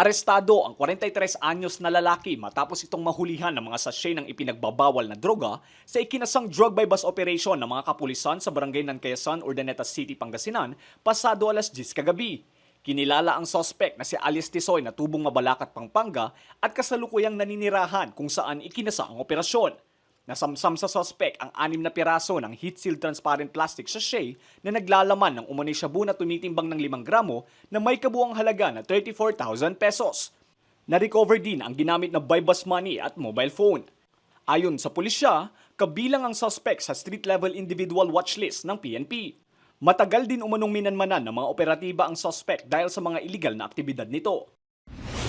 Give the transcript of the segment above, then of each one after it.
Arestado ang 43 anyos na lalaki matapos itong mahulihan ng mga sachet ng ipinagbabawal na droga sa ikinasang drug by bus operation ng mga kapulisan sa barangay ng Quezon, Urdaneta City, Pangasinan pasado alas 10 kagabi. Kinilala ang sospek na si Alice Tisoy na tubong Mabalacat, Pampanga at kasalukuyang naninirahan kung saan ikinasa ang operasyon. Nasamsam sa sospek ang anim na piraso ng heat-sealed transparent plastic sachet na naglalaman ng umano'y shabu na tumitimbang ng 5 gramo na may kabuang halaga na 34,000 pesos. Na-recover din ang ginamit na buy-bus money at mobile phone. Ayon sa pulisya, kabilang ang suspect sa street-level individual watchlist ng PNP. Matagal din umanong minanmanan ng mga operatiba ang suspect dahil sa mga illegal na aktibidad nito.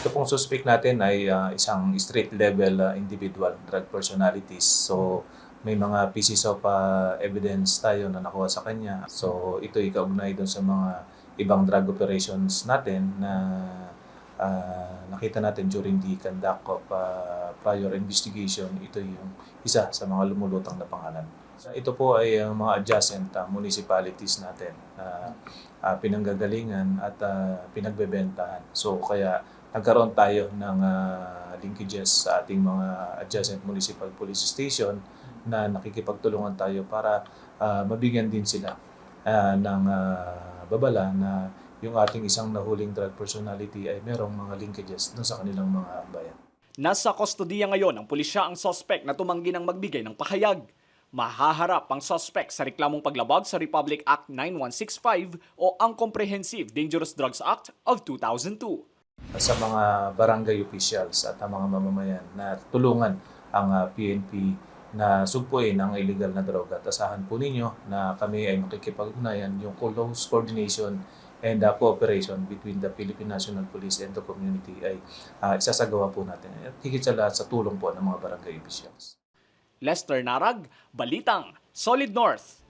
Ito pong suspect natin ay ah, isang street level ah, individual drug personalities. So may mga pieces of ah, evidence tayo na nakuha sa kanya. So ito ikaugnay doon sa mga ibang drug operations natin na ah, nakita natin during the conduct of ah, prior investigation. Ito yung isa sa mga lumulutang na pangalan. So, ito po ay ang mga adjacent ah, municipalities natin na ah, pinanggagalingan at ah, pinagbebentahan. So kaya nagkaroon tayo ng ah, linkages sa ating mga adjacent municipal police station na nakikipagtulungan tayo para ah, mabigyan din sila ah, ng ah, babala na yung ating isang nahuling drug personality ay merong mga linkages dun sa kanilang mga bayan. Nasa kustodiya ngayon ng pulisya ang suspect na tumanggi ng magbigay ng pahayag. Mahaharap ang suspect sa reklamong paglabag sa Republic Act 9165 o ang Comprehensive Dangerous Drugs Act of 2002. Sa mga barangay officials at ang mga mamamayan na tulungan ang ah, PNP na sugpuin ang illegal na droga. At asahan po ninyo na kami ay makikipag-ugnayan yung close coordination and uh, cooperation between the Philippine National Police and the community ay ah, isasagawa po natin. At higit sa lahat sa tulong po ng mga barangay officials. Lester Narag, Balitang, Solid North.